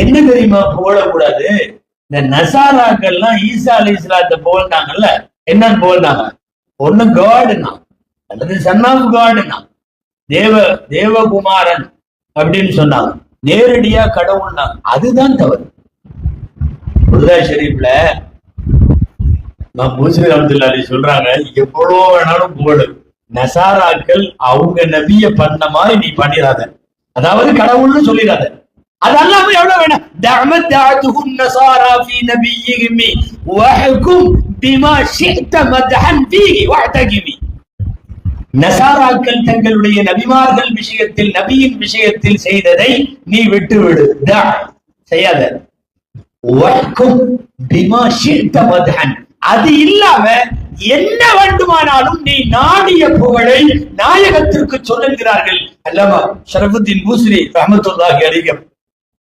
என்ன தெரியுமா புகழக்கூடாது? இந்த நசாராக்கள்லாம் ஈசா அலி இஸ்லாத்தை புகழ்ந்தாங்கல்ல என்னன்னு புகழ்ந்தாங்க? ஒண்ணு காடுனா அல்லது சன் ஆஃப் காடுனா தேவ தேவகுமாரன் அப்படின்னு சொன்னாங்க. நேரடியா கடவுள்னா அதுதான் தவறு. புர்தா ஷெரீப்ல நான் பூசரி அப்துல்லா அலி சொல்றாங்க எவ்வளவு வேணாலும் புகழு. நசாராக்கள் அவங்க நபிய பண்ண மாதிரி நீ பண்ணிடாத அதாவது கடவுள்னு சொல்லிடாத அது அல்லாம எவ்வளவு வேணும் தஅமத் நசாரா ஃபீ நபிய்யிஹிம் வஹக்கும் பிமா ஷிஅத மத்ஹன் ஃபீஹி வஅதகிமி நசாராக்கள் தங்களுடைய நபிமார்கள் விஷயத்தில் நபியின் விஷயத்தில் செய்ததை நீ விட்டுவிடு தா செய்யாத வஹ்கும் பிமா ஷிஅத மதஹன் அது இல்லாம என்ன வேண்டுமானாலும் நீ நாடிய புகழை நாயகத்திற்கு சொல்லுகிறார்கள் அல்லவா ஷரபுத்தீன் பூஸ்ரி ரஹமத்துல்லாஹி அலிகம்